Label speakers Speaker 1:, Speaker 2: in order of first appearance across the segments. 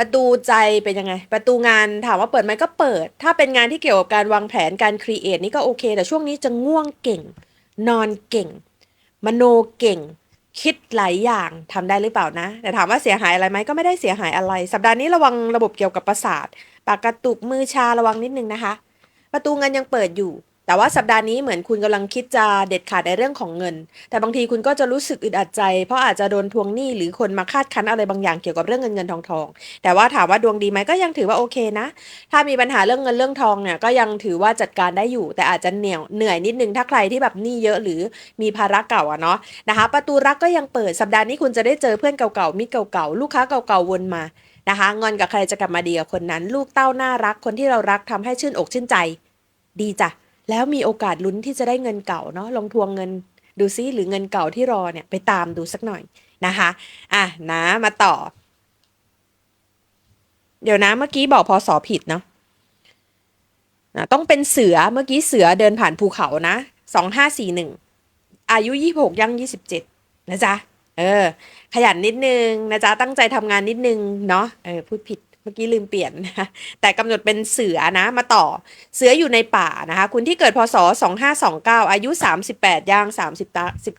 Speaker 1: ประตูใจเป็นยังไง ประตูงานถามว่าเปิดไหมก็เปิด ถ้าเป็นงานที่เกี่ยวกับการวางแผนการครีเอทนี่ก็โอเค แต่ช่วงนี้จะง่วงเก่ง นอนเก่ง มโนเก่ง คิดหลายอย่างทำได้หรือเปล่านะ แต่ถามว่าเสียหายอะไรไหมก็ไม่ได้เสียหายอะไร สัปดาห์นี้ระวังระบบเกี่ยวกับประสาท ปากกระตุกมือชาระวังนิดนึงนะคะ ประตูเงินยังเปิดอยู่ แต่ว่าสัปดาห์นี้เหมือนคุณกำลังคิดจะเด็ดขาดในเรื่องของเงิน แต่บางทีคุณก็จะรู้สึกอึดอัดใจ เพราะอาจจะโดนทวงหนี้หรือคนมาคาดคั้นอะไรบางอย่างเกี่ยวกับเรื่องเงินเงินทองทอง แต่ว่าถามว่าดวงดีไหมก็ยังถือว่าโอเคนะ ถ้ามีปัญหาเรื่องเงินเรื่องทองเนี่ยก็ยังถือว่าจัดการได้อยู่ แต่อาจจะเหนียวเหนื่อยนิดนึงถ้าใครที่แบบหนี้เยอะหรือมีภาระเก่าอะเนาะนะคะ ประตูรักก็ยังเปิดสัปดาห์นี้คุณจะได้เจอเพื่อนเก่าๆมิตรเก่าๆลูกค้าเก่าๆวนมานะคะงอนกับใครจะกลับมาดีกับคนนั้น ลูกเต้าน่ารักคนที่เรารักทำให้ชื่นอกชื่นใจ ดีจ้ะ แล้วมีโอกาสลุ้นที่จะได้เงินเก่าเนาะลองทวงเงินดูซิหรือเงินเก่าที่รอเนี่ยไปตามดูสักหน่อยนะคะอะนะมาต่อ เดี๋ยวนะเมื่อกี้บอกพอสอผิดเนาะอะต้องเป็นเสือเมื่อกี้เสือเดินผ่านภูเขานะสองห้าสี่หนึ่งอายุยี่หกย่างยี่สิบเจ็ดนะจ๊ะเออ ขยันนิดนึงนะจ๊ะตั้งใจทำงานนิดนึงเนาะเออพูดผิด เมื่อกี้ลืมเปลี่ยนนะแต่กำหนดเป็นเสือนะมาต่อเสืออยู่ในป่านะคะ คุณที่เกิดพศ 2529 อายุ 38 ย่าง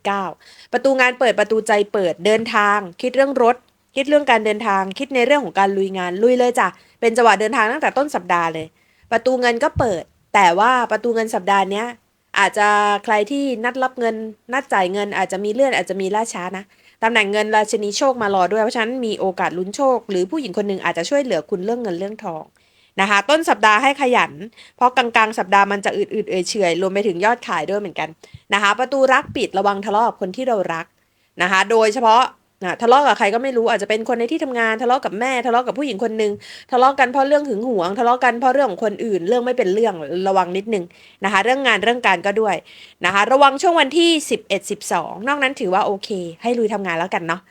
Speaker 1: 39 ประตูงานเปิดประตูใจเปิดเดินทาง คิดเรื่องรถ คิดเรื่องการเดินทาง คิดในเรื่องของการลุยงานลุยเลยจ้ะเป็นจังหวะเดินทางตั้งแต่ต้นสัปดาห์เลย ประตูเงินก็เปิด แต่ว่าประตูเงินสัปดาห์นี้อาจจะใครที่นัดรับเงิน นัดจ่ายเงินอาจจะมีเลื่อนอาจจะมีล่าช้านะ ตำแหน่งเงินราชนีโชคมารอด้วยเพราะฉะนั้นมีโอกาสลุ้นโชค หรือผู้หญิงคนหนึ่งอาจจะช่วยเหลือคุณเรื่องเงินเรื่องทองนะคะ ต้นสัปดาห์ให้ขยัน เพราะกลางๆ สัปดาห์มันจะอืดๆเอ่ยเฉยรวมไปถึงยอดขายด้วยเหมือนกันนะคะ ประตูรักปิดระวังทะเลาะกับคนที่เรารักนะคะ โดยเฉพาะ นะทะเลาะกับใครก็ไม่รู้อาจจะเป็นคนในที่ทำงานทะเลาะกับแม่ทะเลาะกับผู้หญิงคนหนึ่งทะเลาะกันเพราะเรื่องหึงหวง ทะเลาะกันเพราะเรื่องของคนอื่น เรื่องไม่เป็นเรื่องระวังนิดนึงนะคะ เรื่องงานเรื่องการก็ด้วยนะคะ ระวังช่วงวันที่ 11 12 นอกนั้นถือว่าโอเค ให้ลุยทำงานแล้วกันเนาะ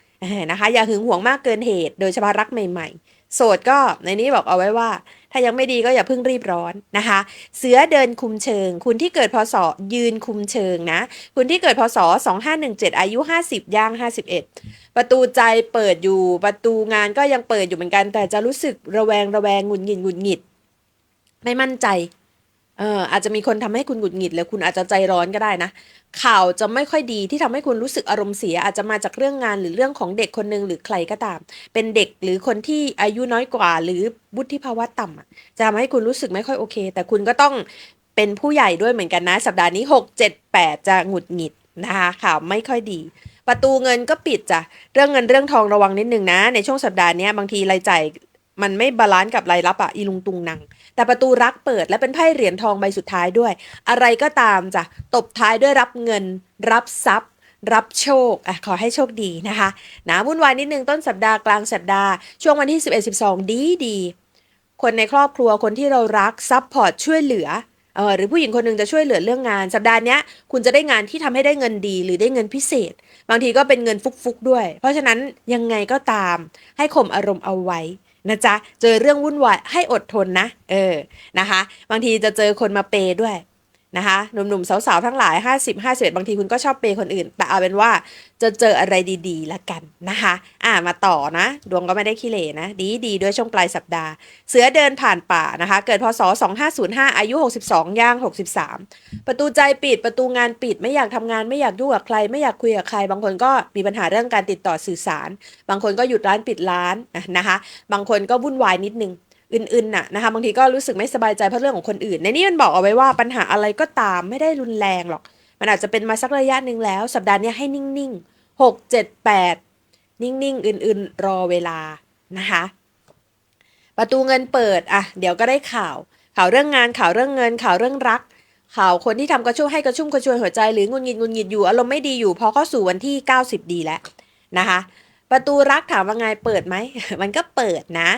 Speaker 1: นะคะ อย่าหึงหวงมากเกินเหตุ โดยเฉพาะรักใหม่ ๆ โสดก็ในนี้บอกเอาไว้ว่า ถ้ายังไม่ดีก็อย่าเพิ่งรีบร้อนนะคะ เสือเดินคุมเชิง คุณที่เกิดพศยืนคุมเชิงนะ คุณที่เกิดพศ 2517 อายุ 50 ย่าง 51 ประตูใจเปิดอยู่ประตูงานก็ยังเปิดอยู่เหมือนกัน แต่จะรู้สึกระแวงระแวงหงุดหงิดหงุดหงิด ไม่มั่นใจ เอออาจจะมีคนทำให้คุณหงุดหงิดหรือคุณอาจจะใจร้อนก็ได้นะ ข่าวจะไม่ค่อยดีที่ทำให้คุณรู้สึกอารมณ์เสีย อาจจะมาจากเรื่องงานหรือเรื่องของเด็กคนหนึ่งหรือใครก็ตาม เป็นเด็กหรือคนที่อายุน้อยกว่า หรือวุฒิภาวะต่ำอะจะทำให้คุณรู้สึกไม่ค่อยโอเค แต่คุณก็ต้องเป็นผู้ใหญ่ด้วยเหมือนกันนะ สัปดาห์นี้ 6 7 8 จะหงุดหงิดนะคะข่าวไม่ค่อยดีประตูเงินก็ปิดจ้ะ เรื่องเงินเรื่องทองระวังนิดนึงนะ ในช่วงสัปดาห์นี้บางทีรายจ่าย มันไม่บาลานซ์กับรายรับอะอีลุงตุงนัง แต่ประตูรักเปิดและเป็นไพ่เหรียญทองใบสุดท้ายด้วย อะไรก็ตามจ้ะตบท้ายด้วยรับเงิน รับทรัพย์รับโชคอะขอให้โชคดีนะคะนะวุ่นวายนิดนึงต้นสัปดาห์กลางสัปดาห์ช่วงวันที่ 11 12 ดีดี คนในครอบครัวคนที่เรารักซัพพอร์ตช่วยเหลือเออหรือผู้หญิงคนหนึ่งจะช่วยเหลือเรื่องงาน สัปดาห์นี้คุณจะได้งานที่ทำให้ได้เงินดีหรือได้เงินพิเศษ บางทีก็เป็นเงินฟุกๆด้วย เพราะฉะนั้นยังไงก็ตามให้ข่มอารมณ์เอาไว้ นะจ๊ะ เจอเรื่องวุ่นวายให้อดทนนะ เออ นะคะ บางทีจะเจอคนมาเปย์ด้วย นะคะหนุ่มๆสาวๆทั้งหลาย 50 51 บางทีคุณก็ชอบเปย์คนอื่น แต่เอาเป็นว่าจะเจออะไรดีๆ ละกันนะคะ อ่ามาต่อนะ ดวงก็ไม่ได้ขี้เหร่นะ ดีดีด้วยช่วงปลายสัปดาห์ เสือเดินผ่านป่านะคะ เกิดพศ 2505 อายุ 62 ย่าง 63 ประตูใจปิดประตูงานปิดไม่อยากทำงานไม่อยากยุ่งกับใคร ไม่อยากคุยกับใคร บางคนก็มีปัญหาเรื่องการติดต่อสื่อสาร บางคนก็หยุดร้านปิดร้านนะคะ บางคนก็วุ่นวายนิดนึง อื่นๆน่ะนะคะบางทีก็รู้สึกไม่สบายใจเพราะเรื่องของคนอื่น ในนี้มันบอกเอาไว้ว่าปัญหาอะไรก็ตามไม่ได้รุนแรงหรอก มันอาจจะเป็นมาสักระยะหนึ่งแล้ว สัปดาห์นี้ให้นิ่งๆหกเจ็ดแปดนิ่งๆ อื่นๆ รอเวลานะคะ ประตูเงินเปิดอะเดี๋ยวก็ได้ข่าว ข่าวเรื่องงานข่าวเรื่องเงิน ข่าวเรื่องรัก ข่าวคนที่ทำกระชุ่มให้กระชุ่มกระชวยหัวใจหรืองุนงิดงุนงิดอยู่อารมณ์ไม่ดีอยู่พอเข้าสู่วันที่ 90 ดีแล้วนะคะ ประตูรักถามว่าไงเปิดไหม มันก็เปิดนะ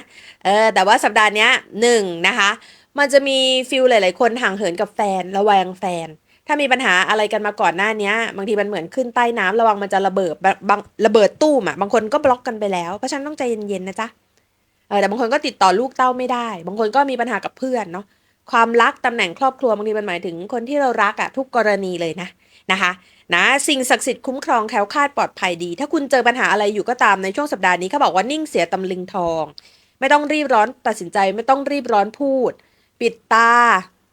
Speaker 1: เออ แต่ว่าสัปดาห์นี้หนึ่งนะคะ มันจะมีฟิลหลาย ๆ คนห่างเหินกับแฟน ระแวงแฟน ถ้ามีปัญหาอะไรกันมาก่อนหน้านี้บางทีมันเหมือนขึ้นใต้น้ำระวังมันจะระเบิดบางระเบิดตู้มอะ บางคนก็บล็อกกันไปแล้ว เพราะฉะนันต้องใจเย็น ๆ นะจ๊ะ เออ แต่บางคนก็ติดต่อลูกเต้าไม่ได้ บางคนก็มีปัญหากับเพื่อนเนาะ ความรักตำแหน่งครอบครัวบางทีมันหมายถึงคนที่เรารักอะทุกกรณีเลยนะนะคะนะสิ่งศักดิ์สิทธิ์คุ้มครองแคล้วคลาดปลอดภัยดี ถ้าคุณเจอปัญหาอะไรอยู่ก็ตามในช่วงสัปดาห์นี้เขาบอกว่านิ่งเสียตำลึงทอง ไม่ต้องรีบร้อนตัดสินใจไม่ต้องรีบร้อนพูด ปิดตา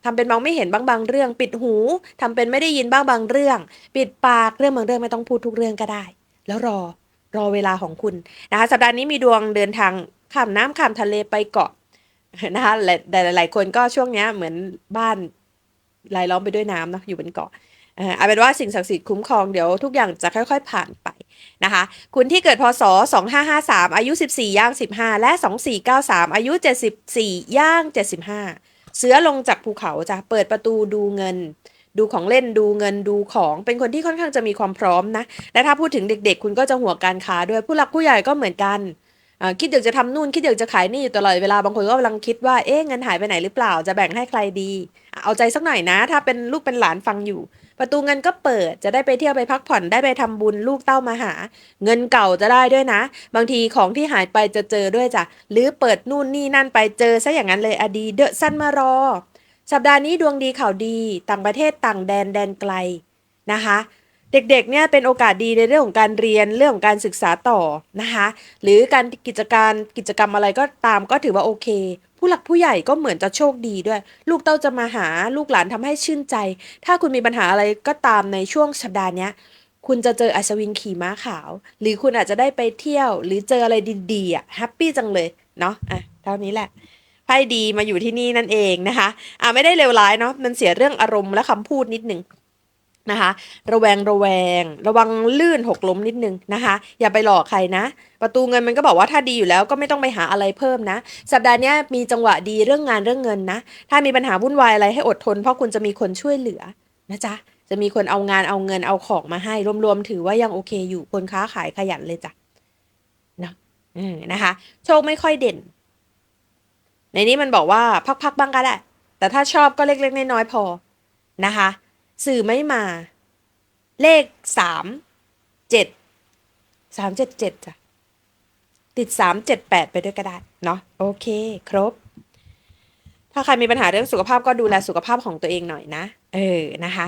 Speaker 1: ทำเป็นมองไม่เห็นบ้างบางเรื่อง ปิดหูทำเป็นไม่ได้ยินบ้างบางเรื่อง ปิดปากเรื่องบางเรื่องไม่ต้องพูดทุกเรื่องก็ได้ แล้วรอรอเวลาของคุณนะคะสัปดาห์นี้มีดวงเดินทางข้ามน้ำข้ามทะเลไปเกาะ นะคะหลายหลายๆคนก็ช่วงนี้เหมือนบ้านรายล้อมไปด้วยน้ำเนาะอยู่บนเกาะเอ่าเป็นว่าสิ่งศักดิ์สิทธิ์คุ้มครองเดี๋ยวทุกอย่างจะค่อย ๆผ่านไปนะคะ คุณที่เกิดพศ 2553 อายุ 14 ย่าง 15 และ 2493 อายุ 74 ย่าง 75 เสือลงจากภูเขาจะเปิดประตูดูเงิน ดูของเล่นดูเงินดูของเป็นคนที่ค่อนข้างจะมีความพร้อมนะ และถ้าพูดถึงเด็กๆ คุณก็จะหัวการค้าด้วยผู้หลักผู้ใหญ่ก็เหมือนกัน คิดอยากจะทำนู่นคิดอยากจะขายนี่อยู่ตลอดเวลาบางคนก็กำลังคิดว่าเอ๊ะเงินหายไปไหนหรือเปล่าจะแบ่งให้ใครดี เอาใจสักหน่อยนะ ถ้าเป็นลูกเป็นหลานฟังอยู่ ประตูเงินก็เปิดจะได้ไปเที่ยวไปพักผ่อนได้ไปทำบุญลูกเต้ามาหา เงินเก่าจะได้ด้วยนะ บางทีของที่หายไปจะเจอด้วยจ้ะหรือเปิดนู่นนี่นั่นไปเจอซะอย่างนั้นเลยอดีเดอะสั้นมารอ สัปดาห์นี้ดวงดีข่าวดี ต่างประเทศต่างแดนแดนไกลนะคะ เด็กๆเนี่ยเป็นโอกาสดีในเรื่องของการเรียนเรื่องของการศึกษาต่อนะคะหรือการกิจการกิจกรรมอะไรก็ตามก็ถือว่าโอเค ผู้หลักผู้ใหญ่ก็เหมือนจะโชคดีด้วย ลูกเต้าจะมาหาลูกหลานทำให้ชื่นใจ ถ้าคุณมีปัญหาอะไรก็ตามในช่วงสัปดาห์นี้คุณจะเจออัศวินขี่ม้าขาว หรือคุณอาจจะได้ไปเที่ยว หรือเจออะไรดีๆอะแฮปปี้จังเลยเนาะอะเท่านี้แหละไพ่ดีมาอยู่ที่นี่นั่นเองนะคะอะไม่ได้เลวร้ายเนาะมันเสียเรื่องอารมณ์และคำพูดนิดนึง นะคะ ระแวงระแวง ระวังลื่นหกล้มนิดนึงนะคะ อย่าไปหลอกใครนะ ประตูเงินมันก็บอกว่าถ้าดีอยู่แล้วก็ไม่ต้องไปหาอะไรเพิ่มนะ สัปดาห์นี้มีจังหวะดีเรื่องงานเรื่องเงินนะ ถ้ามีปัญหาวุ่นวายอะไรให้อดทน เพราะคุณจะมีคนช่วยเหลือนะจ๊ะจะมีคนเอางานเอาเงินเอาของมาให้ รวมๆถือว่ายังโอเคอยู่คนค้าขายขยันเลยจ้ะนะเออนะคะ โชคไม่ค่อยเด่น ในนี้มันบอกว่าพักๆบ้างก็ได้แต่ถ้าชอบก็เล็กๆน้อยๆพอนะคะ สื่อไม่มา เลขสามเจ็ดสามเจ็ดเจ็ดจ้ะ ติดสามเจ็ดแปดไปด้วยก็ได้เนาะโอเค ครบ ถ้าใครมีปัญหาเรื่องสุขภาพก็ดูแลสุขภาพของตัวเองหน่อยนะ เออ นะคะ